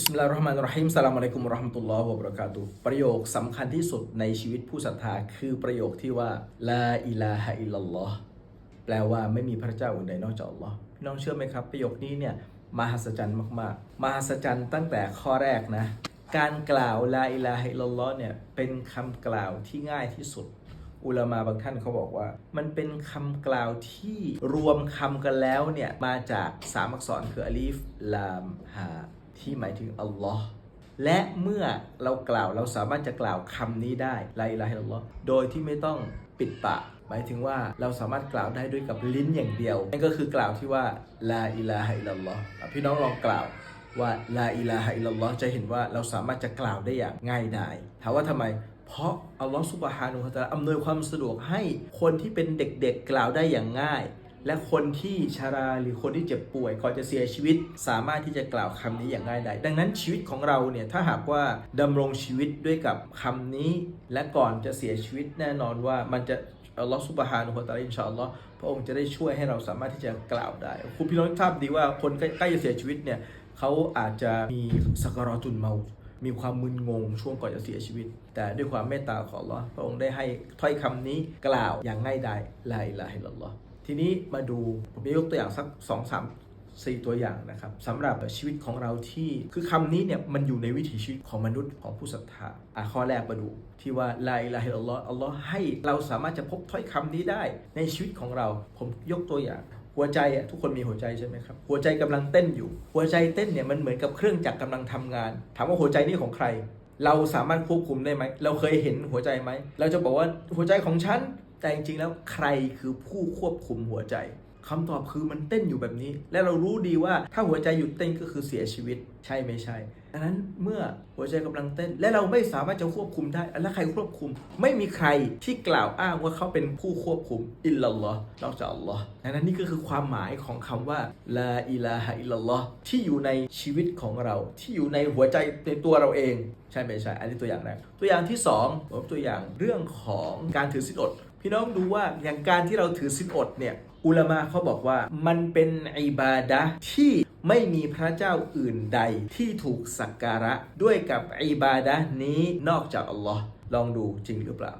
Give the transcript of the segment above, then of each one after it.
บิสมิลลาฮิรเราะห์มานิรเราะฮีมสลามอะลัยกุมวะเราะห์มะตุลลอฮ์วะบะเราะกาตุประโยคสำคัญที่สุดในชีวิตผู้ศรัทธาคือประโยคที่ว่าลาอิลาฮะอิลลัลลอฮ์แปลว่าไม่มีพระเจ้าอื่นใดนอกจากอัลลอฮ์พี่น้องเชื่อไหมครับ ประโยคนี้เนี่ยมหัศจรรย์มากๆ มหัศจรรย์ตั้งแต่ข้อแรกนะ การกล่าวลาอิลาฮะอิลลัลลอฮ์เนี่ยเป็นคำกล่าวที่ง่ายที่สุด อุลามาบางท่านเขาบอกว่า มันเป็นคำกล่าวที่รวมคำกันแล้วเนี่ยมาจากสามอักษรคืออลีฟลามฮา ที่หมายถึงอัลลอฮ์และเมื่อเรากล่าวเราสามารถจะกล่าวคำนี้ได้ลาอิลาฮะอิลลัลลอฮ์โดยที่ไม่ต้องปิดปากหมายถึงว่าเราสามารถกล่าวได้ด้วยกับลิ้นอย่างเดียวนั่นก็คือกล่าวที่ว่าลาอิลาฮะอิลลัลลอฮ์พี่น้องลองกล่าวว่าลาอิลาฮะอิลลัลลอฮ์จะเห็นว่าเราสามารถจะกล่าวได้อย่างง่ายดายถามว่าทำไม เพราะอัลลอฮ์ซุบฮานุฮะตะอาลาอำนวยความสะดวกให้คนที่เป็นเด็กๆกล่าวได้อย่างง่าย และคนที่ชาราหรือคนที่เจ็บป่วยก่อนจะเสียชีวิต สามารถที่จะกล่าวคำนี้อย่างง่ายดายดังนั้นชีวิตของเราเนี่ยถ้าหากว่าดำรงชีวิตด้วยกับคำนี้ และก่อนจะเสียชีวิตแน่นอนว่ามันจะอัลลอฮ์ซุบฮานุฮะตะอาลาอินชาอัลลอฮ์พระองค์จะได้ช่วยให้เราสามารถที่จะกล่าวได้คุณพี่น้องทราบดีว่าคนใกล้จะเสียชีวิตเนี่ยเขาอาจจะมีสักระตุนเมามีความมึนงงช่วงก่อนจะเสียชีวิต แต่ด้วยความเมตตาของอัลลอฮ์พระองค์ได้ให้ถ้อยคำนี้กล่าวอย่างง่ายดายลาอิลาฮิลลัลลอฮ์ ทีนี้มาดูผมจะยกตัวอย่างสักสองสามสี่ตัวอย่างนะครับสำหรับชีวิตของเราที่คือคำนี้เนี่ยมันอยู่ในวิถีชีวิตของมนุษย์ของผู้ศรัทธาอะข้อแรกมาดู ที่ว่าลาอิลาฮิลลัลลอฮ์อัลลอฮ์ให้เราสามารถจะพบถ้อยคำนี้ได้ในชีวิตของเรา ผมยกตัวอย่างหัวใจอะทุกคนมีหัวใจใช่ไหมครับ หัวใจกำลังเต้นอยู่ หัวใจเต้นเนี่ยมันเหมือนกับเครื่องจักรกำลังทำงาน ถามว่าหัวใจนี่ของใคร เราสามารถควบคุมได้ไหม เราเคยเห็นหัวใจไหม เราจะบอกว่าหัวใจของฉัน แต่จริงๆแล้วใครคือผู้ควบคุมหัวใจคำตอบคือมันเต้นอยู่แบบนี้ และเรารู้ดีว่าถ้าหัวใจหยุดเต้นก็คือเสียชีวิตใช่ไม่ใช่ดังนั้นเมื่อหัวใจกำลังเต้น และเราไม่สามารถจะควบคุมได้ แล้วใครควบคุม ไม่มีใครที่กล่าวอ้างว่าเขาเป็นผู้ควบคุมอิลลัลลอฮ์นอกจากอัลลอฮ์ดังนั้นนี่ก็คือความหมายของคำว่าลาอิลาฮะอิลลัลลอฮ์ที่อยู่ในชีวิตของเรา ที่อยู่ในหัวใจในตัวเราเอง ใช่ไม่ใช่ อันนี้ตัวอย่างแรกตัวอย่างที่สองผมตัวอย่างเรื่องของการถือศีลอด พี่น้องดูว่าอย่างการที่เราถือศีลอดเนี่ยอุลามาเขาบอกว่ามันเป็นอิบาดะที่ไม่มีพระเจ้าอื่นใดที่ถูกสักการะด้วยกับอิบาดะนี้นอกจากอัลลอฮ์ลองดูจริงหรือเปล่า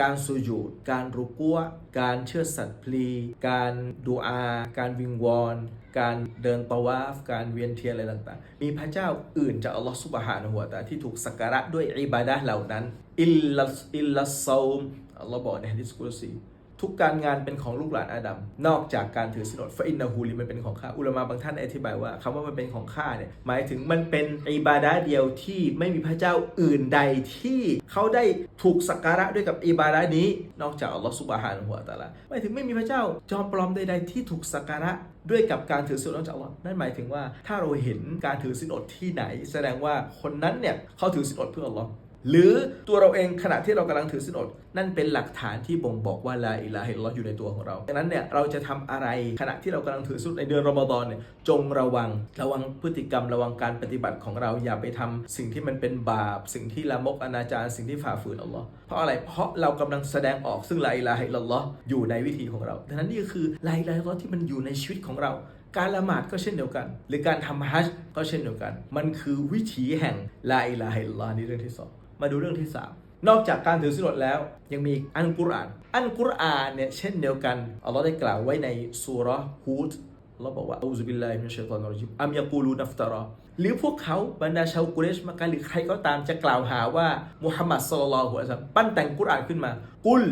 การสุญูดการรุกัวการเชื่อสัตว์พลี การดูอา การวิงวอน การเดินตะวาฟ การเวียนเทียนอะไรต่างๆ มีพระเจ้าอื่นจากอัลลอฮ์สุบฮานะฮูวตะอาที่ถูกสักการะด้วยอิบาดะเหล่านั้น อิลลัสอิลลัสซอม อัลลอฮ์บอกในฮะดิษกุรซีทุกการงานเป็นของลูกหลานอาดัม นอกจากการถือศีลอดฟาอินนาฮูลิมันเป็นของข้า อุลามาบางท่านอธิบายว่าคำว่ามันเป็นของข้าเนี่ย หมายถึงมันเป็นอิบาดะเดียวที่ไม่มีพระเจ้าอื่นใดที่เขาได้ถูกสักการะด้วยกับอิบาดะนี้ นอกจากอัลลอฮฺสุบฮานะฮูวะตะอาลาหมายถึงไม่มีพระเจ้าจอมปลอมใดๆที่ถูกสักการะด้วยกับการถือศีลอดนอกจากอัลลอฮ์นั่นหมายถึงว่าถ้าเราเห็นการถือศีลอดที่ไหน แสดงว่าคนนั้นเนี่ยเขาถือศีลอดเพื่ออัลลอฮ์ หรือตัวเราเองขณะที่เรากำลังถือศีลอด นั่นเป็นหลักฐานที่บ่งบอกว่าลาอิลาฮิลลอฮ์อยู่ในตัวของเราดังนั้นเนี่ยเราจะทำอะไรขณะที่เรากำลังถือศีลในเดือนรอมฎอนเนี่ยจงระวังระวังพฤติกรรมระวังการปฏิบัติของเราอย่าไปทำสิ่งที่มันเป็นบาป สิ่งที่ละมกอนาจารสิ่งที่ฝ่าฝืนอัลลอฮ์เพราะอะไรเพราะเรากำลังแสดงออกซึ่งลาอิลาฮิลลอฮ์อยู่ในวิถีของเราดังนั้นนี่ก็คือลาอิลาฮิลลอฮ์ที่มันอยู่ในชีวิตของเราการละหมาดก็เช่นเดียวกัน หรือการทำฮัจญ์ก็เช่นเดียวกัน มันคือวิถีแห่งลาอิลาฮิลลอฮ์นี่เรื่องที่สอง มาดูเรื่องที่ 3 นอกจากการถือศีลอดแล้ว ยังมีอันกุรอาน อันกุรอานเนี่ยเช่นเดียวกันอัลลอฮ์ได้กล่าวไว้ในสุรฮูดอัลลอฮ์บอกว่าอูซุบิลลาฮิมินัชชัยฏอนิรเราะญีมอัมยะกูลูนัฟตารอหรือพวกเขาบรรดาชาวกุเรชมักกะหรือใครก็ตามจะกล่าวหาว่ามุฮัมมัดศ็อลลัลลอฮุอะลัยฮิวะซัมปั้นแต่งกุรอานขึ้นมา กุล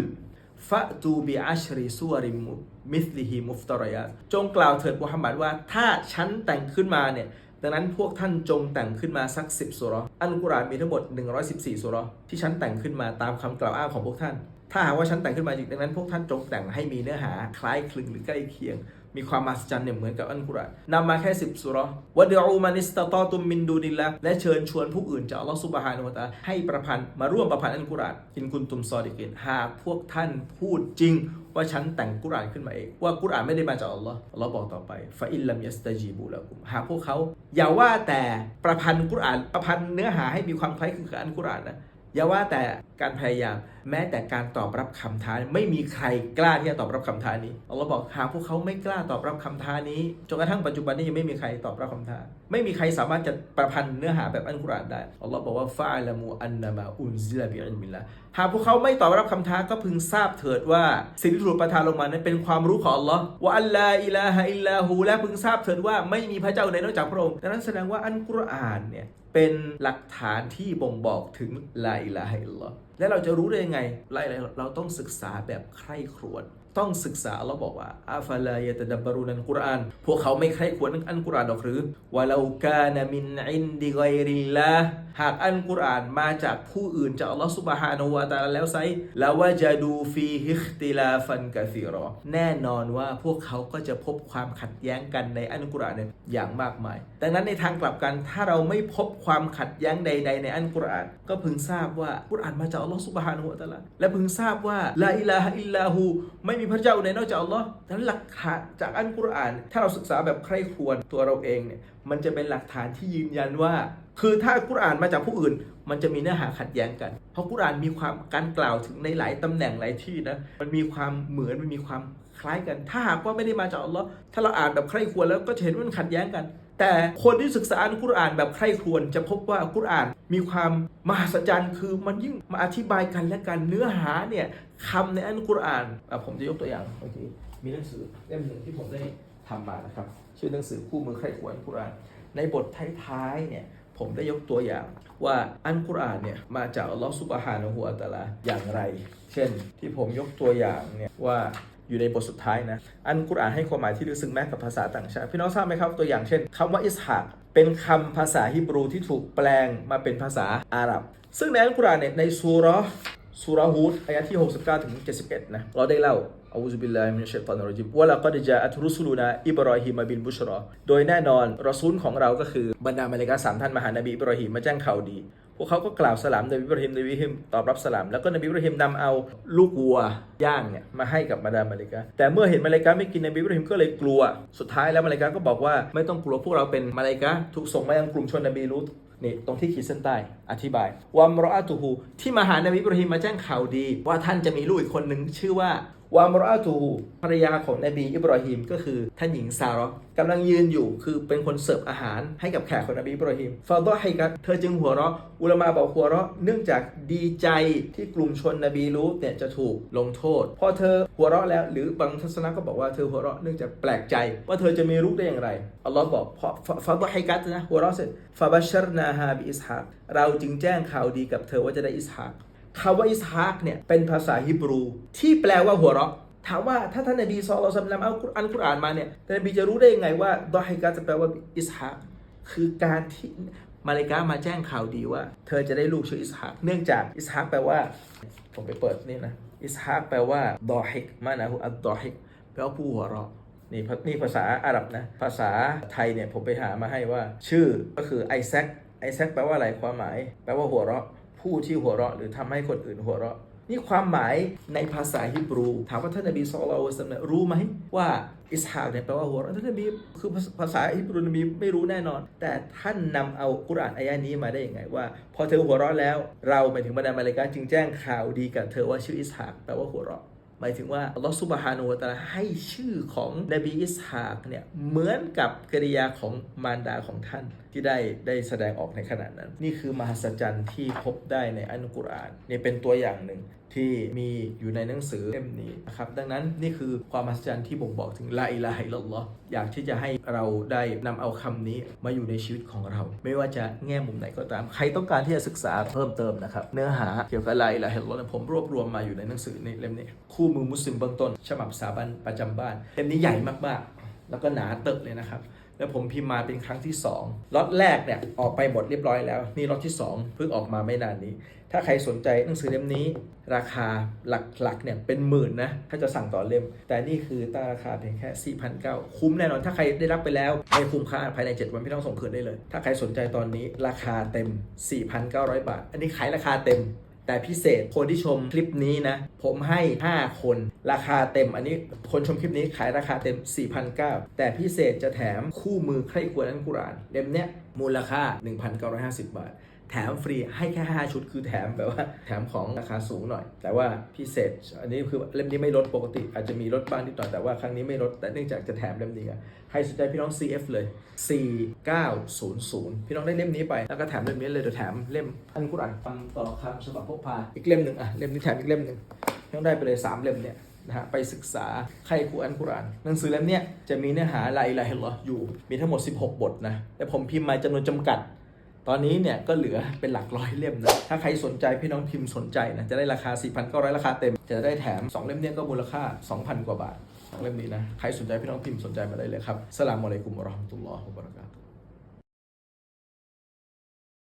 ฟะตูบิอัชริสุวริมมิสลิฮิมุฟตารยาจงกล่าวเถิดมุฮัมมัดว่าถ้าฉันแต่งขึ้นมาเนี่ย ดังนั้นพวกท่านจงแต่งขึ้นมาสัก 10สุรอันกุรานมีทั้งหมด 114สุราะห์ที่ฉันแต่งขึ้นมาตามคำกล่าวอ้างของพวกท่าน ถ้าหากว่าฉันแต่งขึ้นมาจริงดังนั้นพวกท่านจงแต่งให้มีเนื้อหาคล้ายคลึงหรือใกล้เคียง มีความมหัศจรรย์เนี่ยเหมือนกับอันกุรอานนำมาแค่10สุราะห์วะดอูมานิสตะตอตุมมินดูนิลละและเชิญชวนผู้อื่นจากอัลลอฮฺซุบฮานะฮูวะตาให้ประพันธ์มาร่วมประพันธ์อันกุรอานอินกุนตุมซอดิกินหากพวกท่านพูดจริงว่าฉันแต่งกุรอานขึ้นมาเอง ว่ากุรอานไม่ได้มาจากอัลลอฮ์อัลลอฮ์บอกต่อไปฟาอิลลัมยัสตาจีบูละกุมหากพวกเขา อย่าว่าแต่ประพันธ์กุรอานประพันธ์เนื้อหาให้มีความคล้ายคลึงกับอันกุรอานนะอย่าว่าแต่การพยายามแม้แต่การตอบรับคำท้าไม่มีใครกล้าที่จะตอบรับคำท้านี้อัลลอฮ์บอกหากพวกเขาไม่กล้าตอบรับคำท้านี้จนกระทั่งปัจจุบันนี้ยังไม่มีใครตอบรับคำท้า ไม่มีใครสามารถจะประพันธ์เนื้อหาแบบอัลกุรอานได้อัลลอฮ์บอกว่าฟาละมูอันนามาอุนซิลาบิอิลมิลละหากพวกเขาไม่ตอบรับคำท้าก็พึงทราบเถิดว่าสิ่งที่ถูกประทานลงมานั้นเป็นความรู้ของอัลลอฮ์ว่าอัลลาอิลาฮะอิลลาฮูและพึงทราบเถิดว่าไม่มีพระเจ้าใดนอกจากพระองค์ดังนั้นแสดงว่าอัลกุรอานเนี่ยเป็นหลักฐานที่บ่งบอกถึงลาอิลาฮะอิลลอฮ์ และเราจะรู้ได้ยังไงลาอิลาฮะไรเราต้องศึกษาแบบใคร่ครวญ ต้องศึกษาอัลลอฮ์บอกว่าอาฟาลายะตะดับบารุนันกุรอาน พวกเขาไม่ใคร่ควรอันกุรอานหรอกหรือวะลาอกานะมินอินดิกริลลาห์หากอันกุรอานมาจากผู้อื่นจากอัลลอฮ์ซุบฮานะฮูวะตาแล้วไซลาวะจาดูฟีฮิคติลาฟันกะซีรอแน่นอนว่าพวกเขาก็จะพบความขัดแย้งกันในอันกุรอานอย่างมากมาย ดังนั้นในทางกลับกันถ้าเราไม่พบความขัดแย้งใด ๆ ในอันกุรอาน ก็พึงทราบว่ากุรอานมาจากอัลลอฮ์ซุบฮานะฮูวะตาลาและพึงทราบว่าลาอิลาฮะอิลลาฮูไม่มีพระเจ้าใดนอกจากอัลลอฮ์ดังนั้นหลักฐานจากอันกุรอาน ถ้าเราศึกษาแบบใคร่ครวญตัวเราเองเนี่ยมันจะเป็นหลักฐานที่ยืนยันว่า คือถ้ากุรอานมาจากผู้อื่น มันจะมีเนื้อหาขัดแย้งกัน เพราะกุรอานมีความการกล่าวถึงในหลายตำแหน่งหลายที่นะมันมีความเหมือนมันมีความคล้ายกัน ถ้าหากว่าไม่ได้มาจากอัลลอฮ์ถ้าเราอ่านแบบใคร่ครวญแล้วก็จะเห็นว่ามันขัดแย้งกัน แต่คนที่ศึกษาอันกุรอานแบบใคร่ครวญจะพบว่าอันกุรอานมีความมหัศจรรย์ คือมันยิ่งมาอธิบายกันและกันเนื้อหาเนี่ยคำในอันกุรอานผมจะยกตัวอย่างโอเคมีหนังสือเล่มหนึ่งที่ผมได้ทำมานะครับ ชื่อหนังสือคู่มือใคร่ครวญอัลกุรอานในบทท้ายๆเนี่ยผมได้ยกตัวอย่างว่าอันกุรอานเนี่ยมาจากอัลลอฮฺซุบฮานะฮูวะตะลาอย่างไร เช่นที่ผมยกตัวอย่างเนี่ยว่า อยู่ในบทสุดท้ายนะ อันกุรอานให้ความหมายที่ลึกซึ้งแม้กับภาษาต่างชาติ พี่น้องทราบไหมครับตัวอย่างเช่นคำว่าอิสฮากเป็นคำภาษาฮิบรูที่ถูกแปลงมาเป็นภาษาอาหรับ ซึ่งในอันกุรอานเนี่ยในซูราะห์ซูราะห์ฮูดอายะที่ 69 ถึง 71 นะ เราได้เล่าอาอูซุบิลลาฮิมินชัยฏอนรรจิมวะลากัดจาอัตรุสุลูนาอิบรอฮิมบินบุชรอ โดยแน่นอนรอซูลของเราก็คือบรรดามาเลกาสามท่านมาหานบีอิบรอฮิมมาแจ้งข่าวดี วกเขาก็กล่าวสลามนบีอิบรอฮิมนบีอิบรอฮิมตอบรับสลาม แล้วก็นบีอิบรอฮิมนำเอาลูกวัวย่างเนี่ยมาให้กับบรรดามมาเลกาแต่เมื่อเห็นมาเลกาไม่กินนบีอิบรอฮิมก็เลยกลัว สุดท้ายแล้วมาเลกาก็บอกว่าไม่ต้องกลัวพวกเราเป็นมาเลกาถูกส่งมายังกลุ่มชนนบีลูตนี่ตรงที่ขีดเส้นใต้อธิบายวามรออาตูฮูที่มาหานบีอิบราฮิมมาแจ้งข่าวดี ว่าท่านจะมีลูกอีกคนหนึ่งชื่อว่า วามรอาตูภรรยาของนบีอิบราฮิมก็คือท่านหญิงซาร์กำลังยืนอยู่คือเป็นคนเสิร์ฟอาหารให้กับแขกของนบีอิบราฮิมฟาดอให้กัเธอจึงหัวเราะ อุลมาบอกหัวเราะ เนื่องจากดีใจที่กลุ่มชนนบีลูตเนี่ยจะถูกลงโทษ พอเธอหัวเราะแล้วหรือบางทัศนะก็บอกว่าเธอหัวเราะเนื่องจากแปลกใจ ว่าเธอจะมีลูกได้อย่างไรอัลลอฮ์บอกเพราะฟาดอให้กันะหัวเราะเสร็จฟาบัชชรนาฮาบิอิสฮากเราจึงแจ้งข่าวดีกับเธอว่าจะได้อิสฮาก คำว่าอิสฮากเนี่ยเป็นภาษาฮิบรู ที่แปลว่าหัวเราะถามว่าถ้าท่านนบีซอลลัลลอฮุอะลัยฮิวะซัลลัมเอาอันกุรอานมาเนี่ยท่านนบีจะรู้ได้ยังไงว่าดอฮิกาจะแปลว่าอิสฮากคือการที่มาเลกามาแจ้งข่าวดีว่า เธอจะได้ลูกชื่ออิสฮากเนื่องจากอิสฮากแปลว่า ผมไปเปิดนี่นะอิสฮากแปลว่าดอฮิกมานะฮูอัดดอฮิกแปลว่าผู้หัวเราะนี่นี่ภาษาอาหรับนะภาษาไทยเนี่ยผมไปหามาให้ว่า ชื่อก็คือไอแซคไอแซคแปลว่าอะไรความหมาย แปลว่าหัวเราะ ผู้ที่หัวเราะ หรือทำให้คนอื่นหัวเราะ นี่ความหมายในภาษาฮิบรู ถามว่าท่านนบีสุลต่านละเนี่ยรู้ไหมว่าอิสฮากเนี่ยแปลว่าหัวเราะท่านนบีคือภาษาฮิบรูนบีไม่รู้แน่นอน แต่ท่านนำเอากุรอานอายะนี้มาได้ยังไงว่า พอเธอหัวเราะแล้ว เราหมายถึงบรรดามาเลกาจึงแจ้งข่าวดีกับเธอว่าชื่ออิสฮากแปลว่าหัวเราะ หมายถึงว่าอัลลอฮฺซุบฮานูวะตาลาให้ชื่อของนบีอิสฮากเนี่ยเหมือนกับกริยาของมารดาของท่านที่ได้ได้แสดงออกในขณะนั้น นี่คือมหัศจรรย์ที่พบได้ในอันกุรอานนี่เป็นตัวอย่างหนึ่ง ที่มีอยู่ในหนังสือเล่มนี้นะครับดังนั้นนี่คือความมหัศจรรย์ที่บ่งบอกถึงลาอิลาฮิลลัลลอฮ์อยากที่จะให้เราได้นำเอาคำนี้มาอยู่ในชีวิตของเรา ไม่ว่าจะแง่มุมไหนก็ตาม ใครต้องการที่จะศึกษาเพิ่มเติมนะครับ เนื้อหาเกี่ยวกับลาอิลาฮิลลัลลอฮ์ผมรวบรวมมาอยู่ในหนังสือในเล่มนี้ คู่มือมุสลิมเบื้องต้น ฉบับสาบันประจำบ้านเล่มนี้ใหญ่มากๆ แล้วก็หนาเติบเลยนะครับ แล้วผมพิมพ์มาเป็นครั้งที่2ล็อตแรกเนี่ยออกไปหมดเรียบร้อยแล้ว นี่ล็อตที่ 2 เพิ่งออกมาไม่นานนี้ ถ้าใครสนใจหนังสือเล่มนี้ ราคาหลักๆเนี่ยเป็นหมื่นนะถ้าจะสั่งต่อเล่ม แต่นี่คือตั้งราคาเพียงแค่ 4,900 คุ้มแน่นอนถ้าใครได้รับไปแล้วไม่คุ้มค่าภายใน 7 วันพี่ต้องส่งคืนได้เลย ถ้าใครสนใจตอนนี้ราคาเต็ม 4,900 บาท อันนี้ขายราคาเต็ม แต่พิเศษคนที่ชมคลิปนี้นะ ผมให้ 5 คนราคาเต็มอันนี้คนชมคลิปนี้ขายราคาเต็ม 4,900 แต่พิเศษจะแถมคู่มือใคร่ควรอันกุรานเล่มเนี้ยมูลค่า 1,950 บาท แถมฟรีให้แค่ 5 ชุดคือแถมแบบว่าแถมของราคาสูงหน่อย แต่ว่าพิเศษ อันนี้คือเล่มนี้ไม่ลดปกติ อาจจะมีลดบ้างนิดหน่อย แต่ว่าครั้งนี้ไม่ลดแต่เนื่องจากจะแถมเล่มนี้ใครสนใจพี่น้อง CF เลย 4900 พี่น้องได้เล่มนี้ไป แล้วก็แถมเล่มนี้เลยเดี๋ยวแถมเล่มอันกุรอานฟังต่อคำฉบับพกพาอีกเล่มหนึ่งอะเล่มนี้แถมอีกเล่มหนึ่งพี่น้องได้ไปเลยสามเล่มเนี่ยนะฮะไปศึกษาใครกุอานกุราน หนังสือเล่มนี้จะมีเนื้อหาลายลายเหรออยู่ มีทั้งหมด 16 บทนะ แต่ผมพิมพ์มาจำนวนจำกัด ตอนนี้เนี่ยก็เหลือเป็นหลักร้อยเล่มนะ ถ้าใครสนใจพี่น้องพิมพ์สนใจนะ จะได้ราคา 4,900 ราคาเต็ม จะได้แถม 2 เล่มเนี่ยก็มูลค่า 2,000 กว่าบาทสองเล่มนี้นะ ใครสนใจพี่น้องพิมพ์สนใจมาได้เลยครับสลามอะลัยกุมรอฮ์มตุลลอฮ์วะบะเราะกาตุ